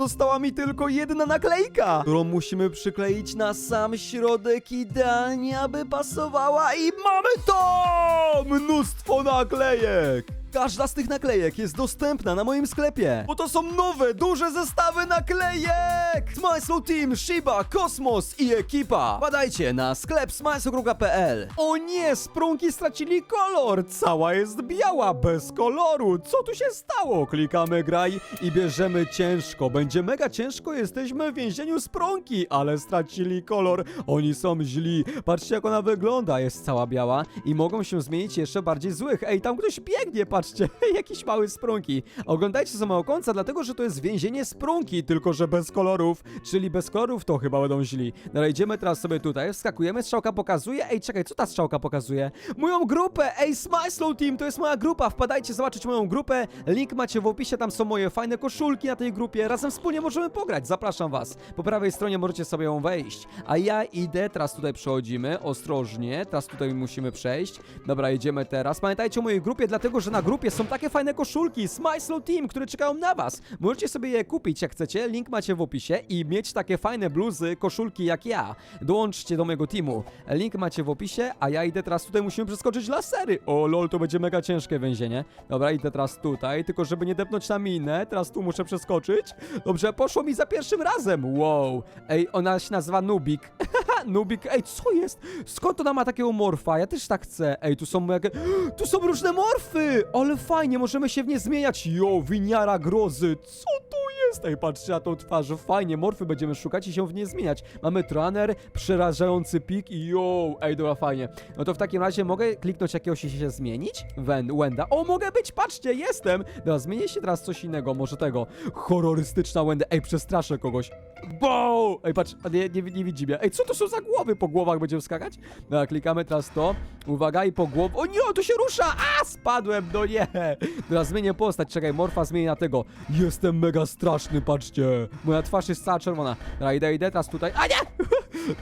Została mi tylko jedna naklejka, którą musimy przykleić na sam środek idealnie, aby pasowała i mamy to! Mnóstwo naklejek! Każda z tych naklejek jest dostępna na moim sklepie, bo to są nowe, duże zestawy naklejek! Smysl Team, Shiba, Kosmos i ekipa! Badajcie na sklep smysl.pl O nie, sprunki stracili kolor! Cała jest biała, bez koloru! Co tu się stało? Klikamy graj i bierzemy ciężko. Będzie mega ciężko, jesteśmy w więzieniu sprunki, ale stracili kolor. Oni są źli. Patrzcie jak ona wygląda, jest cała biała i mogą się zmienić jeszcze bardziej złych. Ej, tam ktoś biegnie, patrzcie, jakiś mały sprunki. Oglądajcie samego końca, dlatego że to jest więzienie sprunki, tylko że bez kolorów, czyli bez kolorów to chyba będą źli. No ale idziemy teraz sobie tutaj, wskakujemy, strzałka pokazuje. Ej, czekaj, co ta strzałka pokazuje? Moją grupę! Ej, Smile Slow Team, to jest moja grupa, wpadajcie zobaczyć moją grupę. Link macie w opisie, tam są moje fajne koszulki na tej grupie. Razem wspólnie możemy pograć, zapraszam was. Po prawej stronie możecie sobie ją wejść. A ja idę, teraz tutaj przechodzimy, ostrożnie, teraz tutaj musimy przejść. Dobra, idziemy teraz. Pamiętajcie o mojej grupie, dlatego że na grupie są takie fajne koszulki Smile Slow Team, które czekają na was. Możecie sobie je kupić jak chcecie, link macie w opisie i mieć takie fajne bluzy, koszulki jak ja. Dołączcie do mojego teamu. Link macie w opisie, a ja idę teraz tutaj, musimy przeskoczyć lasery. O lol, to będzie mega ciężkie więzienie. Dobra, idę teraz tutaj, tylko żeby nie depnąć na minę, teraz tu muszę przeskoczyć. Dobrze, poszło mi za pierwszym razem. Wow. Ej, ona się nazywa Nubik. Nubik, ej, co jest? Skąd ona ma takiego morfa? Ja też tak chcę. Ej, tu są jakie... Tu są różne morfy! Ale fajnie, możemy się w nie zmieniać. Jo, winiara grozy. Co tu jest? Ej, patrzcie na tą twarz. Fajnie, morfy będziemy szukać i się w nie zmieniać. Mamy traner, przerażający pik i jo, ej, dobra, fajnie. No to w takim razie mogę kliknąć jakiegoś i się zmienić? Wen, Wenda. O, mogę być, patrzcie, jestem! Dobra, zmienię się teraz coś innego, może tego. Horrorystyczna Wenda. Ej, przestraszę kogoś. Bo! Ej, patrz, nie, nie, nie widzi mnie. Ej, co to są za głowy? Po głowach będziemy skakać? Dobra, klikamy teraz to. Uwaga, i po głowie. O nie, to się rusza! A, spadłem, no nie! Dobra, zmienię postać, czekaj, morfa zmieni na tego. Jestem mega straszny, patrzcie. Moja twarz jest cała czerwona. Dobra, idę, idę, teraz tutaj. A nie!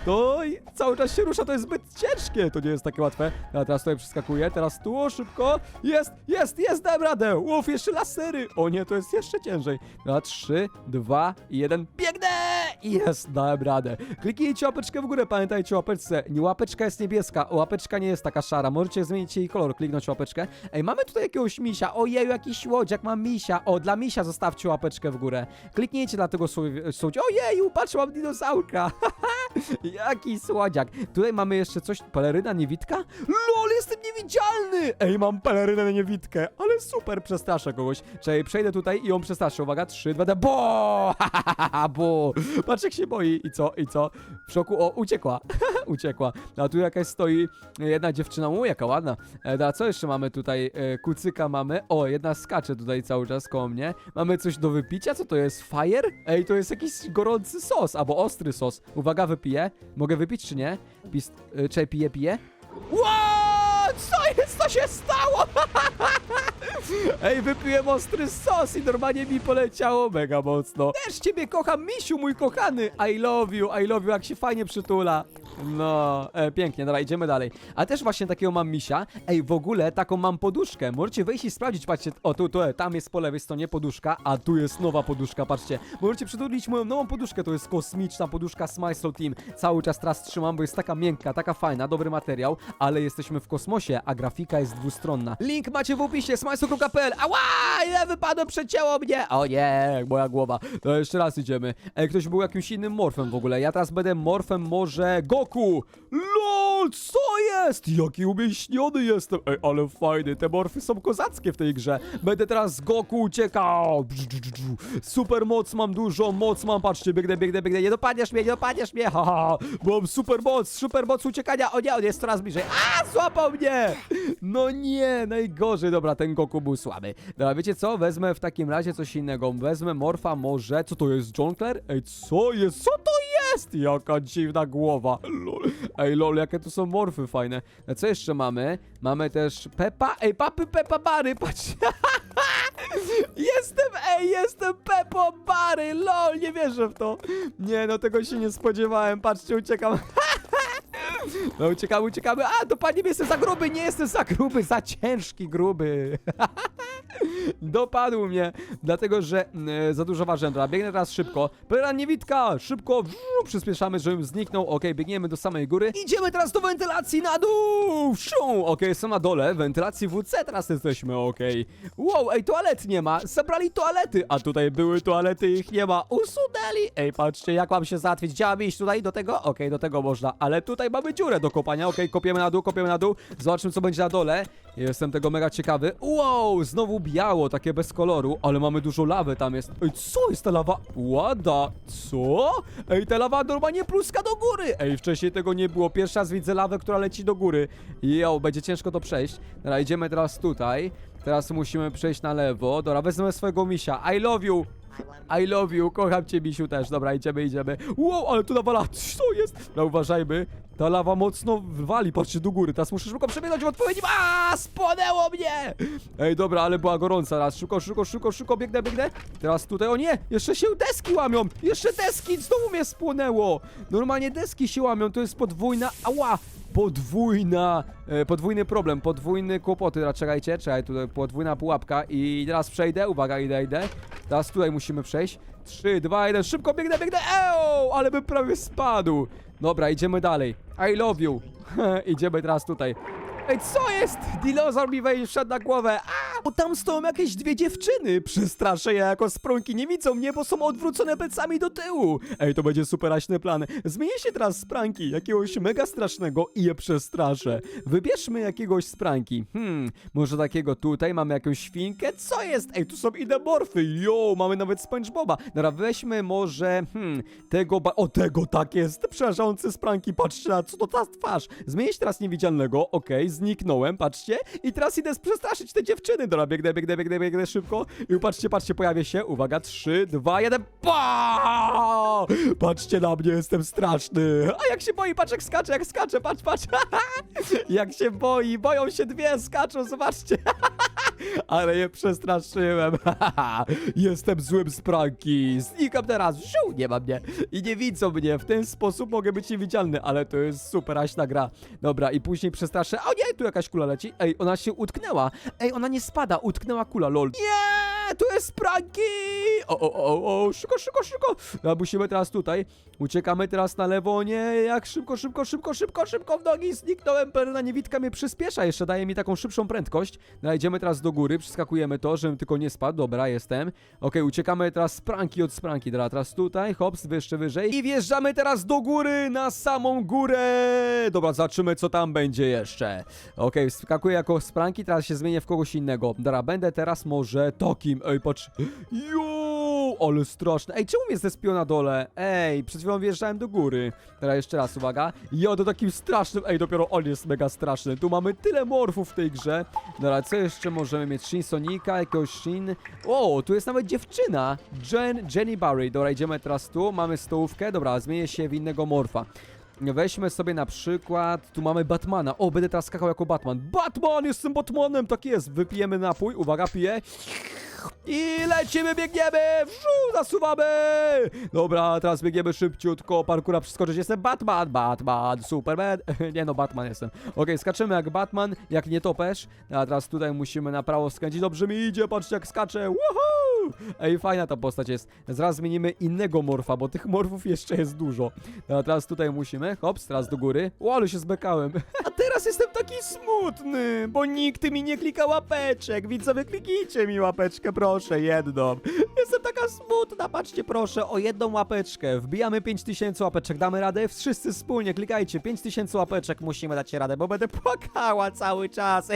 To i cały czas się rusza, to jest zbyt ciężkie. To nie jest takie łatwe. Dobra, teraz tutaj przeskakuję, teraz tu, szybko. Jest, jest, jest, dałem radę. Uf, jeszcze lasery. O nie, to jest jeszcze ciężej. Dobra, trzy, dwa, jeden, biegnę! Jest, dałem radę. Kliknijcie łapeczkę w górę, pamiętajcie o łapeczce. Nie, łapeczka jest niebieska, łapeczka nie jest taka szara. Możecie zmienić jej kolor, kliknąć łapeczkę. Ej, mamy tutaj jakiegoś misia. Ojeju, jakiś łodziak, mam misia. O, dla misia zostawcie łapeczkę w górę. Kliknijcie dla tego słodzia. Ojeju, patrz, mam dinozaurka. Jaki słodziak. Tutaj mamy jeszcze coś. Peleryna niewidka? LOL, jestem niewidzialny! Ej, mam pelerynę niewidkę, ale super, przestraszę kogoś. Czekaj, przejdę tutaj i ją przestraszę. Uwaga, 3, 2, 1, bo! bo! Patrz jak się boi. I co, i co? W szoku, o, uciekła. uciekła. A tu jakaś stoi jedna dziewczyna. U, jaka ładna. E, da, co jeszcze mamy tutaj? E, kucyka mamy. O, jedna skacze tutaj cały czas koło mnie. Mamy coś do wypicia? Co to jest? Fire? Ej, to jest jakiś gorący sos, albo ostry sos. Uwaga, wypiję. Mogę wypić, czy nie? Pist... Y, czekaj, piję, piję? Wow! Co jest? Co się stało? Ej, wypiłem ostry sos i normalnie mi poleciało mega mocno. Też ciebie kocham, misiu mój kochany. I love you, I love you, jak się fajnie przytula. No, e, pięknie, dobra, idziemy dalej. A też właśnie takiego mam misia. Ej, w ogóle taką mam poduszkę. Możecie wejść i sprawdzić, patrzcie. O, tu, tu, e, tam jest po lewej stronie poduszka, a tu jest nowa poduszka, patrzcie. Możecie przytulić moją nową poduszkę, to jest kosmiczna poduszka Smile Team. Cały czas teraz trzymam, bo jest taka miękka, taka fajna, dobry materiał, ale jesteśmy w kosmosie, a grafika jest dwustronna. Link macie w opisie, smile.pl. Ała, ile wypadłem, przecięło mnie. O nie, moja głowa. To jeszcze raz idziemy. Ej, ktoś był jakimś innym morfem w ogóle. Ja teraz będę morfem może Goku. LOL, co jest? Jaki umieśniony jestem. Ej, ale fajny, te morfy są kozackie w tej grze. Będę teraz z Goku uciekał. Super moc mam dużo, moc mam, patrzcie, biegnę, biegnę, biegnę. Nie dopadniesz mnie, nie dopadniesz mnie. Ha, ha. Mam super moc, super moc uciekania. O nie, on jest coraz bliżej. A, złapał mnie. No nie, najgorzej. Dobra, ten Goku był słaby. Dobra, wiecie co? Wezmę w takim razie coś innego. Wezmę morfa może. Co to jest, John Clare? Ej, co jest? Co to jest? Jaka dziwna głowa. Lol. Ej, lol, jakie tu są morfy fajne. A co jeszcze mamy? Mamy też Peppa. Ej, papy Peppa Bary, patrz. Jestem, ej, jestem Peppo Bary, lol, nie wierzę w to. Nie, no tego się nie spodziewałem, patrzcie, uciekam. No uciekamy, uciekamy. A, to pani jestem za gruby, nie jestem za gruby, za ciężki gruby. Dopadł mnie, dlatego że mm, za dużo ważyłem. Dobra, biegnę teraz szybko. Pełna niewidka, szybko, wrzu, przyspieszamy, żebym zniknął. Okej, biegniemy do samej góry. Idziemy teraz do wentylacji na dół! Wsiu! Okej, są na dole, wentylacji WC teraz jesteśmy, okej. Wow, ej, toalet nie ma, zabrali toalety, a tutaj były toalety, ich nie ma, usunęli. Ej, patrzcie, jak mam się załatwić, chciałam iść tutaj do tego? Okej, do tego można, ale tutaj mamy dziurę do kopania, okej, kopiemy na dół, kopiemy na dół, zobaczymy, co będzie na dole. Jestem tego mega ciekawy. Wow, znowu biało, takie bez koloru, ale mamy dużo lawy tam jest. Ej, co jest ta lawa? Łada, co? Ej, ta lawa normalnie pluska do góry. Ej, wcześniej tego nie było. Pierwszy raz widzę lawę, która leci do góry. Jo, będzie ciężko to przejść. Dobra, idziemy teraz tutaj. Teraz musimy przejść na lewo. Dobra, wezmę swojego misia. I love you. I love you, kocham cię, misiu też. Dobra, idziemy, idziemy. Wow, ale tu nawala, co jest? No uważajmy, ta lawa mocno wali, patrzcie do góry. Teraz muszę szybko przebiegnąć w odpowiednim. A, spłonęło mnie! Ej, dobra, ale była gorąca raz. Szybko, szybko, szybko, szybko, biegnę, biegnę. Teraz tutaj, o nie, jeszcze się deski łamią. Jeszcze deski, znowu mnie spłonęło. Normalnie deski się łamią, to jest podwójna, ała. Podwójna, e, podwójny problem, podwójny kłopoty. Teraz czekajcie, czekaj, tutaj podwójna pułapka i teraz przejdę, uwaga, idę, idę. Teraz tutaj musimy przejść. 3, 2, 1, szybko biegnę, biegnę, eee, ale bym prawie spadł. Dobra, idziemy dalej. I love you. idziemy teraz tutaj. Ej, co jest? Dinozaur mi wszedł na głowę. A! Bo tam stoją jakieś dwie dziewczyny. Przestraszę je jako sprunki. Nie widzą mnie, bo są odwrócone plecami do tyłu. Ej, to będzie superaśny plan. Zmienię się teraz z pranki, jakiegoś mega strasznego i je przestraszę. Wybierzmy jakiegoś z pranki. Hmm, może takiego tutaj. Mamy jakąś świnkę? Co jest? Ej, tu są idemorfy. Jo, mamy nawet SpongeBoba. Dobra, weźmy może, hmm, tego ba... O, tego tak jest. Przerażający z pranki. Patrzcie na co to ta twarz. Zmienię się teraz niewidzialnego. Okej, zniknąłem, patrzcie. I teraz idę przestraszyć te dziewczyny. Dobra, biegnę, biegnę, biegnę, biegnę szybko. I patrzcie, patrzcie, pojawię się. Uwaga, 3, 2, 1. Pa! Patrzcie na mnie, jestem straszny. A jak się boi, patrz jak skacze, jak skacze, patrz, patrz. jak się boi, boją się dwie, skaczą, zobaczcie. Ale je przestraszyłem. Jestem złym z pranki. Znikam teraz. Wsiu, nie ma mnie. I nie widzą mnie. W ten sposób mogę być niewidzialny, ale to jest super aśna gra. Dobra, i później przestraszę. O nie, tu jakaś kula leci. Ej, ona się utknęła. Ej, ona nie spada. Utknęła kula, lol. Nie, tu jest pranki. O, o, o, o, szybko, szybko, szybko. No, musimy teraz tutaj. Uciekamy teraz na lewo. Nie, jak szybko, szybko, szybko, szybko, szybko w nogi. Zniknąłem. Perna niewidka mnie przyspiesza. Jeszcze daje mi taką szybszą prędkość. No, teraz do góry. Przeskakujemy to, żebym tylko nie spadł. Dobra, jestem. Okej, uciekamy teraz z pranki od spranki. Dobra, teraz tutaj, hops, jeszcze wyżej. I wjeżdżamy teraz do góry, na samą górę. Dobra, zobaczymy, co tam będzie jeszcze. Okej, wskakuję jako spranki, teraz się zmienię w kogoś innego. Dobra, będę teraz może takim. Ej, patrz. Jo, ale straszne. Ej, czemu mnie zespiło na dole? Ej, przed chwilą wjeżdżałem do góry. Teraz jeszcze raz, uwaga. Jo, to takim strasznym. Ej, dopiero on jest mega straszny. Tu mamy tyle morfów w tej grze. Dobra, co jeszcze możemy mieć? Shin Sonika, jakiegoś Shin. O, tu jest nawet dziewczyna. Jen, Jenny Barry. Dobra, idziemy teraz tu. Mamy stołówkę. Dobra, zmienię się w innego morfa. Weźmy sobie na przykład, tu mamy Batmana. O, będę teraz skakał jako Batman. Batman, jestem Batmanem, tak jest. Wypijemy napój, uwaga, piję. I lecimy, biegniemy! Wżu, zasuwamy! Dobra, teraz biegniemy szybciutko, parkura przeskoczyć. Jestem Batman, Batman, Superman. nie no, Batman jestem. Okej, skaczymy jak Batman, jak nie topesz. A teraz tutaj musimy na prawo skręcić. Dobrze mi idzie, patrzcie jak skaczę. Woohoo! Ej, fajna ta postać jest. Zaraz zmienimy innego morfa, bo tych morfów jeszcze jest dużo. A teraz tutaj musimy, hops, teraz do góry. O, ale się zbekałem. A teraz jestem taki smutny, bo nikt mi nie klika łapeczek. Widzowie, kliknijcie mi łapeczkę, proszę, jedną. Jestem taka smutna, patrzcie proszę, o jedną łapeczkę. Wbijamy 5000 łapeczek, damy radę? Wszyscy wspólnie, klikajcie, 5000 łapeczek musimy dać radę, bo będę płakała cały czas.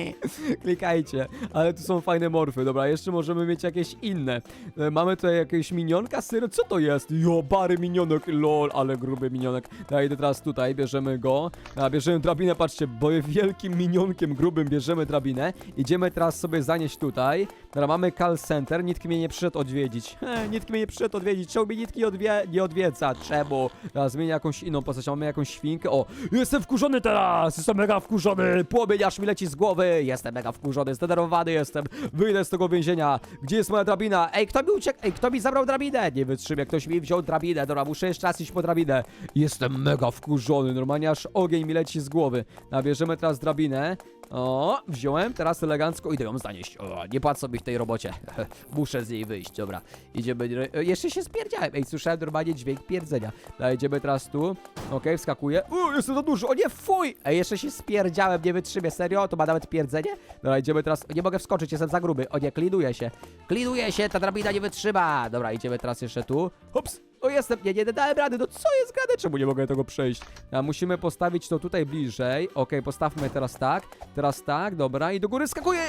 Klikajcie, ale tu są fajne morfy, dobra, jeszcze możemy mieć jakieś inne. E, Mamy tutaj jakiegoś minionka, syro, co to jest? Jo, bary minionek, lol, ale gruby minionek. Ja idę teraz tutaj, bierzemy go. A, bierzemy drabinę, patrzcie, bo wielkim minionkiem grubym bierzemy drabinę. Idziemy teraz sobie zanieść tutaj. Dobra, mamy call center, nikt mnie nie przyszedł odwiedzić. He, nikt mnie nie przyszedł odwiedzić, czemu mnie nikt nie, odwie nie odwiedza? Czemu? Teraz zmienię jakąś inną postać, mamy jakąś świnkę. O, jestem wkurzony teraz, jestem mega wkurzony, płomień aż mi leci z głowy. Jestem mega wkurzony, zdenerwowany jestem. Wyjdę z tego więzienia. Gdzie jest moja drabina? Ej, kto mi uciekł? Ej, kto mi zabrał drabinę? Nie wytrzymię, ktoś mi wziął drabinę. Dobra, muszę jeszcze raz iść po drabinę. Jestem mega wkurzony, normalnie aż ogień mi leci z głowy. Nabierzemy teraz drabinę. O, wziąłem, teraz elegancko idę ją zanieść. O, nie płacę sobie w tej robocie. Muszę z niej wyjść, dobra. Idziemy, e, jeszcze się spierdziałem. Ej, słyszałem normalnie dźwięk pierdzenia. Dobra, idziemy teraz tu. Okej, wskakuję. U, jestem za dużo, o nie, fuj! Ej, jeszcze się spierdziałem, nie wytrzymię, serio? To ma nawet pierdzenie? Dobra, idziemy teraz, nie mogę wskoczyć, jestem za gruby. O nie, klinuję się. Klinuję się, ta drabina nie wytrzyma. Dobra, idziemy teraz jeszcze tu. Hops! O, jestem, nie, nie, nie dałem rady, no co jest grane? Czemu nie mogę tego przejść? A musimy postawić to tutaj bliżej. Okej, postawmy teraz tak, teraz tak, dobra, i do góry skakuję.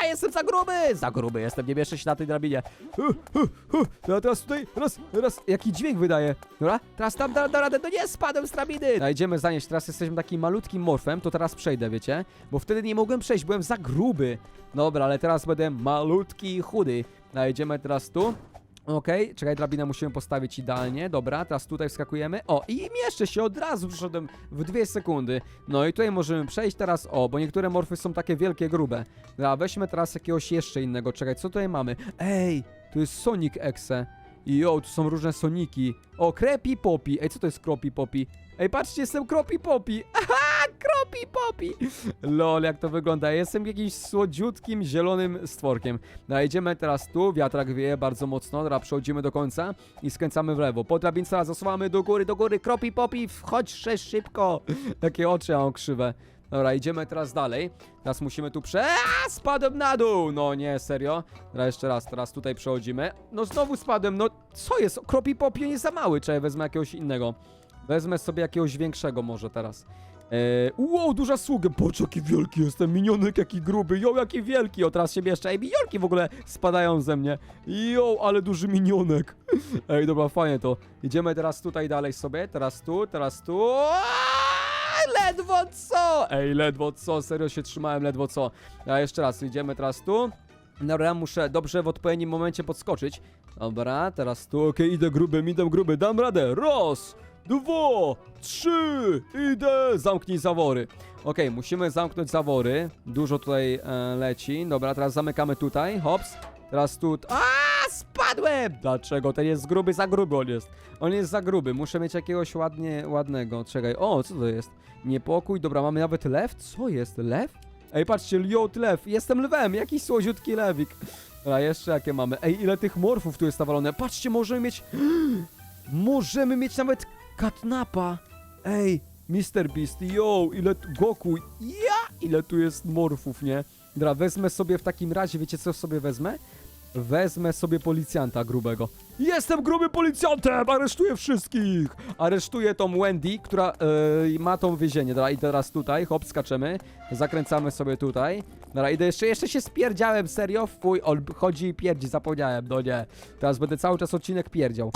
A, jestem za gruby! Za gruby jestem, nie mieszczę się na tej drabinie. Hu, hu, hu. Dobra, teraz tutaj, raz, raz, jaki dźwięk wydaje. Dobra, teraz tam da, da radę, no nie, spadłem z drabiny. No, idziemy zanieść, teraz jesteśmy takim malutkim morfem, to teraz przejdę, wiecie? Bo wtedy nie mogłem przejść, byłem za gruby. Dobra, ale teraz będę malutki i chudy. No, idziemy teraz tu. Okej, czekaj, drabinę musimy postawić idealnie. Dobra, teraz tutaj wskakujemy. O, i mieszczę się od razu, przyszedłem w dwie sekundy. No i tutaj możemy przejść teraz. O, bo niektóre morfy są takie wielkie, grube. Dobra, weźmy teraz jakiegoś jeszcze innego. Czekaj, co tutaj mamy? Ej, tu jest Sonic Exe. I o, tu są różne Soniki. O, Creepy Poppy. Ej, co to jest Creepy Poppy? Ej, patrzcie, jestem Creepy Poppy. Aha, Creepy Poppy. Lol, jak to wygląda. Jestem jakimś słodziutkim, zielonym stworkiem. No, idziemy teraz tu, wiatrak wieje bardzo mocno, dobra, przechodzimy do końca i skręcamy w lewo. Po drabince teraz zasuwamy do góry, do góry, kropi popi, wchodź szybko. Takie oczy mam krzywe. Dobra, idziemy teraz dalej. Teraz musimy tu prze... A, spadłem na dół! No nie, serio. Dobra, jeszcze raz, teraz tutaj przechodzimy. No znowu spadłem, no co jest? Kropi popi nie za mały, czy wezmę jakiegoś innego. Wezmę sobie jakiegoś większego może teraz. Eee, wow, duża sługa. Patrz, jaki wielki jestem. Minionek, jaki gruby. Jo, jaki wielki. O, teraz się mieszczę. Ej, minionki w ogóle spadają ze mnie. Jo, ale duży minionek. Ej, dobra, fajnie to. Idziemy teraz tutaj dalej sobie. Teraz tu, teraz tu. Aaaa, Ledwo co? Ej, ledwo co? Serio się trzymałem, ledwo co. A jeszcze raz, idziemy teraz tu. Dobra, muszę dobrze w odpowiednim momencie podskoczyć. Dobra, teraz tu, okej, idę grubym, idę gruby, dam radę. Raz, dwa, trzy, idę. Zamknij zawory. Okej, musimy zamknąć zawory. Dużo tutaj e, leci. Dobra, teraz zamykamy tutaj. Hops. Teraz tu. A, spadłem! Dlaczego? Ten jest gruby, za gruby on jest. On jest za gruby. Muszę mieć jakiegoś ładnie, ładnego. Czekaj. O, co to jest? Niepokój. Dobra, mamy nawet lew? Co jest? Lew? Ej, patrzcie, liot lew. Jestem lwem. Jakiś słodziutki lewik. Dobra, jeszcze jakie mamy? Ej, ile tych morfów tu jest nawalone. Patrzcie, możemy mieć... Możemy mieć nawet katnapa. Ej, Mr. Beast, yo, ile tu, Goku, ja, ile tu jest morfów, nie? Dobra, wezmę sobie w takim razie, wiecie co sobie wezmę? Wezmę sobie policjanta grubego. Jestem grubym policjantem! Aresztuję wszystkich! Aresztuję tą Wendy, która yy, ma tą więzienie. Dobra, i teraz tutaj, hop, skaczemy. Zakręcamy sobie tutaj. Dobra, idę jeszcze, jeszcze się spierdziałem, serio? Fuj, on chodzi i pierdzi, zapomniałem, no nie. Teraz będę cały czas odcinek pierdział.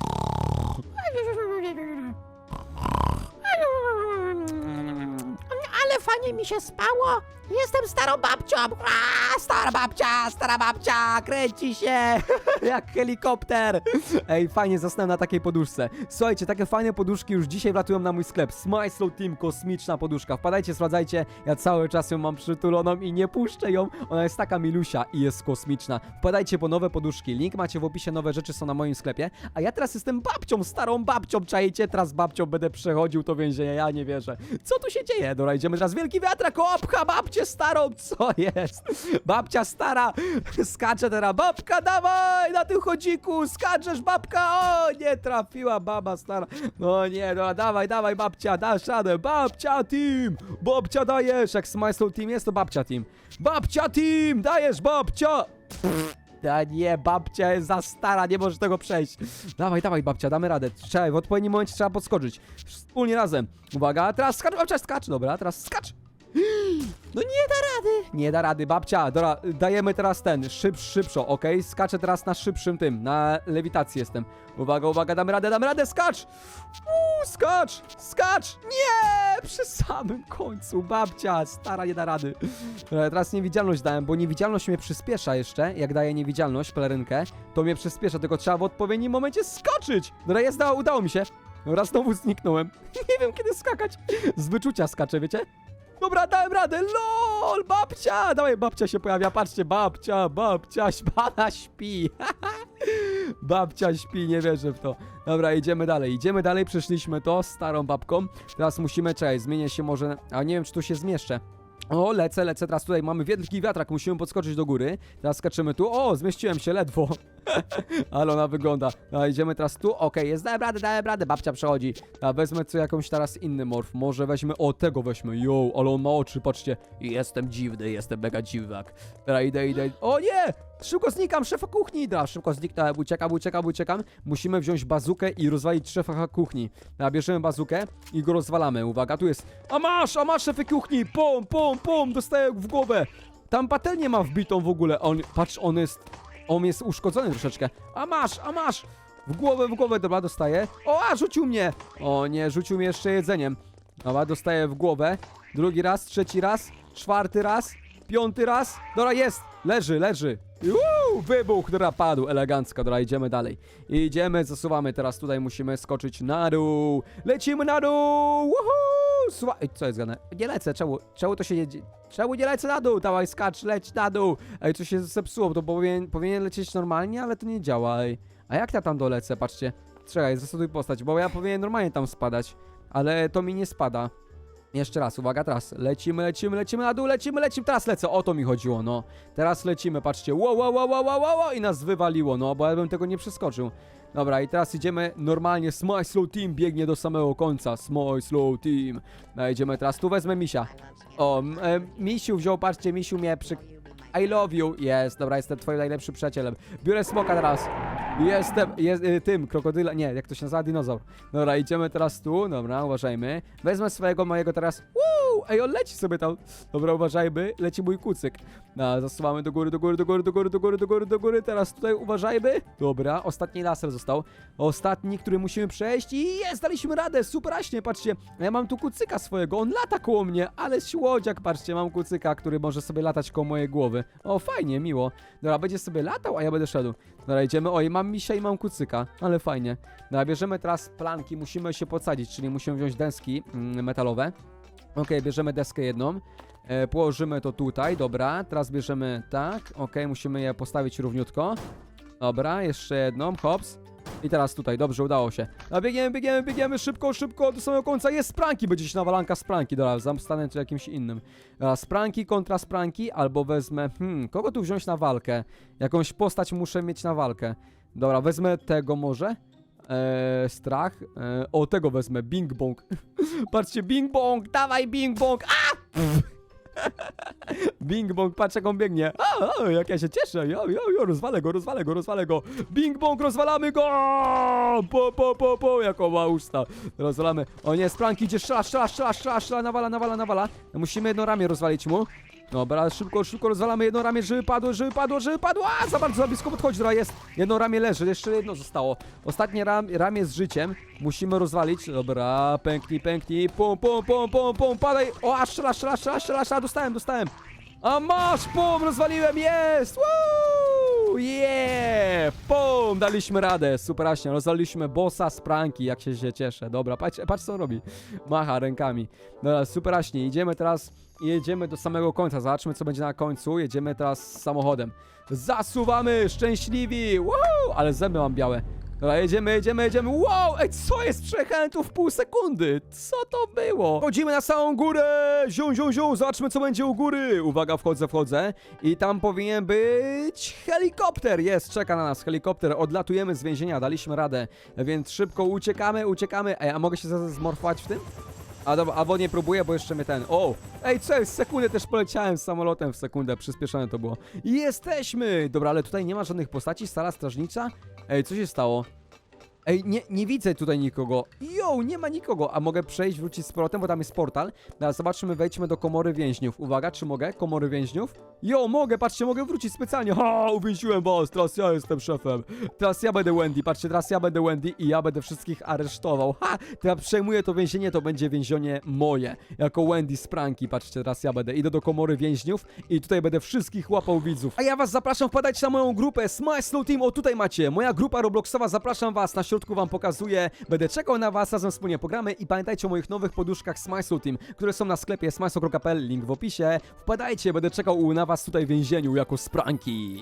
Fajnie mi się spało. Jestem starą babcią. A, stara babcia, stara babcia, kręci się. Jak helikopter! Ej, fajnie zasnąłem na takiej poduszce. Słuchajcie, takie fajne poduszki już dzisiaj wlatują na mój sklep. Smile Slow Team, kosmiczna poduszka. Wpadajcie, sprawdzajcie. Ja cały czas ją mam przytuloną i nie puszczę ją. Ona jest taka milusia i jest kosmiczna. Wpadajcie po nowe poduszki. Link macie w opisie, nowe rzeczy są na moim sklepie. A ja teraz jestem babcią, starą babcią. Czajcie, teraz babcią będę przechodził to więzienie. Ja nie wierzę. Co tu się dzieje? Dobra, idziemy teraz. Wielki wiatrak, opcha babcię starą. Co jest? Babcia stara skacze teraz. Babka, dawaj na tym chodziku. Skaczesz, babka. O, nie trafiła baba stara. No nie, no dawaj, dawaj, babcia, dasz radę. Babcia team. Babcia dajesz. Jak Smile Team jest, to babcia team. Babcia team, dajesz, babcia. A nie, babcia jest za stara, nie możesz tego przejść. Dawaj, dawaj, babcia, damy radę. Trzeba, w odpowiednim momencie trzeba podskoczyć. Wspólnie razem. Uwaga, teraz skacz, babcia, skacz. Dobra, teraz skacz. No nie da rady. Nie da rady, babcia. Dobra, dajemy teraz ten, szyb, szybszo, okej? Skaczę teraz na szybszym tym, na lewitacji jestem. Uwaga, uwaga, damy radę, damy radę, skacz! Uuu, skacz, skacz! Nie! Przy samym końcu, babcia, stara nie da rady. Dobra, teraz niewidzialność dałem, bo niewidzialność mnie przyspiesza jeszcze. Jak daję niewidzialność, pelerynkę, to mnie przyspiesza, tylko trzeba w odpowiednim momencie skoczyć. Dobra, jest, dało, udało mi się. Dobra, znowu zniknąłem. Nie wiem, kiedy skakać. Z wyczucia skaczę, wiecie? Dobra, dałem radę, lol, babcia! Dawaj, babcia się pojawia, patrzcie, babcia, babcia, śpana śpi. babcia śpi, nie wierzę w to. Dobra, idziemy dalej, idziemy dalej, przeszliśmy to z starą babką. Teraz musimy, czekaj, zmienię się może, a nie wiem, czy tu się zmieszczę. O, lecę, lecę, teraz tutaj mamy wielki wiatrak, musimy podskoczyć do góry. Teraz skaczymy tu, o, zmieściłem się ledwo. Ale ona wygląda. A idziemy teraz tu, okej, jest, dałem radę, dałem radę, babcia przechodzi. A wezmę co jakąś teraz inny morf, może weźmy, o, tego weźmy, yo, ale on ma oczy, patrzcie. Jestem dziwny, jestem mega dziwak. Teraz idę, idę, o nie! Szybko znikam, szefa kuchni! Da, szybko zniknąłem, uciekam, uciekam, uciekam. Musimy wziąć bazukę i rozwalić szefa kuchni. Da, bierzemy bazukę i go rozwalamy. Uwaga, tu jest. A masz, a masz szefy kuchni! Pom, pom, pom, dostaję w głowę. Tam patelnię ma wbitą w ogóle. On, patrz, on jest, on jest uszkodzony troszeczkę. A masz, a masz! W głowę, w głowę, dobra, dostaję. O, a, rzucił mnie! O nie, rzucił mnie jeszcze jedzeniem. Dobra, dostaję w głowę. Drugi raz, trzeci raz, czwarty raz, piąty raz. Dobra, jest! Leży, leży. Uuu, wybuch, dobra, padł, elegancko, dobra, idziemy dalej. Idziemy, zasuwamy, teraz tutaj musimy skoczyć na dół. Lecimy na dół! Woohoo! Ej, co jest gane? Nie lecę, czemu? Czemu to się nie... dzie- Czemu nie lecę na dół? Dawaj, skacz, leć na dół! Ej, co się zepsuło, to powinien, powinien lecieć normalnie, ale to nie działa, ej. A jak ja tam dolecę, patrzcie. Czekaj, zastosuj postać, bo ja powinien normalnie tam spadać, ale to mi nie spada. Jeszcze raz, uwaga, teraz lecimy, lecimy, lecimy na dół, lecimy, lecimy, teraz lecę, o to mi chodziło, no. Teraz lecimy, patrzcie, wow, wow, wow, wow, wow, wow, i nas wywaliło, no, bo ja bym tego nie przeskoczył. Dobra, i teraz idziemy normalnie, Smile Slow Team biegnie do samego końca, Smile Slow Team. No, idziemy teraz, tu wezmę misia. O, e, misiu wziął, patrzcie, misiu mnie przy... I love you, jest, dobra, jestem twoim najlepszym przyjacielem. Biorę smoka teraz. Jestem, jest, y, tym, krokodyla, nie, jak to się nazywa, dinozaur. Dobra, idziemy teraz tu, dobra, uważajmy. Wezmę swojego mojego teraz, Woo! ej, on leci sobie tam. Dobra, uważajmy, leci mój kucyk. No, zasuwamy do góry, do góry, do góry, do góry, do góry, do góry, do góry, teraz tutaj uważajmy. Dobra, ostatni laser został. Ostatni, który musimy przejść i jest, daliśmy radę, superaśnie, patrzcie. Ja mam tu kucyka swojego, on lata koło mnie, ale słodziak, patrzcie, mam kucyka, który może sobie latać koło mojej głowy. O, fajnie, miło. Dobra, będzie sobie latał, a ja będę szedł. Dobra, idziemy. Oj, mam misia i mam kucyka, ale fajnie. Dobra, bierzemy teraz planki, musimy się podsadzić, czyli musimy wziąć deski mm, metalowe. Okej, bierzemy deskę jedną. E, położymy to tutaj, dobra. Teraz bierzemy tak, okej, musimy je postawić równiutko. Dobra, jeszcze jedną, hops. I teraz tutaj, dobrze, udało się. A biegniemy, biegniemy, biegniemy, szybko, szybko, do samego końca. Jest spranki, będzie się nawalanka spranki. Dobra, zastanę tu jakimś innym. Dobra, spranki kontra spranki, albo wezmę, hmm, kogo tu wziąć na walkę? Jakąś postać muszę mieć na walkę. Dobra, wezmę tego może. Eee, strach. Eee, o, tego wezmę, Bing Bong. Patrzcie, Bing Bong, dawaj Bing Bong. A! Bing Bong, patrz jak on biegnie. A, a, jak ja się cieszę. Jo, jo, jo, rozwalę go, rozwalę go, rozwalę go. Bing Bong, rozwalamy go! Po, po, po, po, jako ma usta. Rozwalamy. O nie, spranki idzie, strzela, strzela, strzela, strzela, strzela, nawala, nawala, nawala. Musimy jedno ramię rozwalić mu. Dobra, szybko, szybko rozwalamy jedno ramię, żeby padło, żeby padło, żeby padło. A, za bardzo za blisko podchodzi, dobra, jest. Jedno ramię leży, jeszcze jedno zostało. Ostatnie ram, ramię z życiem musimy rozwalić. Dobra, pęknij, pęknij, pum, pum, pum, pum, pum, padaj. O, a strzela, strzela, strzela, strzela, strzela, dostałem, dostałem. A masz, pum, rozwaliłem, jest! Woo! Yeah! Pum, daliśmy radę, superaśnie, rozwaliliśmy bossa z pranki, jak się, się cieszę. Dobra, patrz, patrz co on robi. Macha rękami. Dobra, superaśnie, idziemy teraz, jedziemy do samego końca, zobaczmy co będzie na końcu. Jedziemy teraz samochodem. Zasuwamy, szczęśliwi, wow! Ale zęby mam białe. Dobra, jedziemy, jedziemy, jedziemy. Wow, ej, co jest? Przejechałem w pół sekundy. Co to było? Chodzimy na samą górę. Zią, zią, zią. Zobaczmy, co będzie u góry. Uwaga, wchodzę, wchodzę. I tam powinien być helikopter. Jest, czeka na nas helikopter. Odlatujemy z więzienia, daliśmy radę. Więc szybko uciekamy, uciekamy. Ej, a mogę się zmorfować w tym? A dobra, a bo nie próbuję, bo jeszcze mnie ten. O! Ej, co? Sekundę też poleciałem samolotem w sekundę, przyspieszone to było. Jesteśmy! Dobra, ale tutaj nie ma żadnych postaci, sala strażnicza. Ej, co się stało? Ej, nie, nie widzę tutaj nikogo. Jo, nie ma nikogo. A mogę przejść, wrócić z powrotem, bo tam jest portal. Teraz zobaczymy, wejdźmy do komory więźniów. Uwaga, czy mogę? Komory więźniów? Jo, mogę, patrzcie, mogę wrócić specjalnie. Ha, uwięziłem was, teraz ja jestem szefem. Teraz ja będę Wendy, patrzcie, teraz ja będę Wendy i ja będę wszystkich aresztował. Ha, teraz przejmuję to więzienie, to będzie więzienie moje. Jako Wendy z pranki, patrzcie, teraz ja będę. Idę do komory więźniów i tutaj będę wszystkich łapał widzów. A ja was zapraszam, wpadajcie na moją grupę Smile Slow Team, o tutaj macie. Moja grupa Robloxowa, zapraszam was, na środku wam pokazuję. Będę czekał na was, razem wspólnie pogramy i pamiętajcie o moich nowych poduszkach Slow Team, które są na sklepie smile.pl, link w opisie. Wpadajcie, będę czekał na was tutaj w więzieniu jako spranki.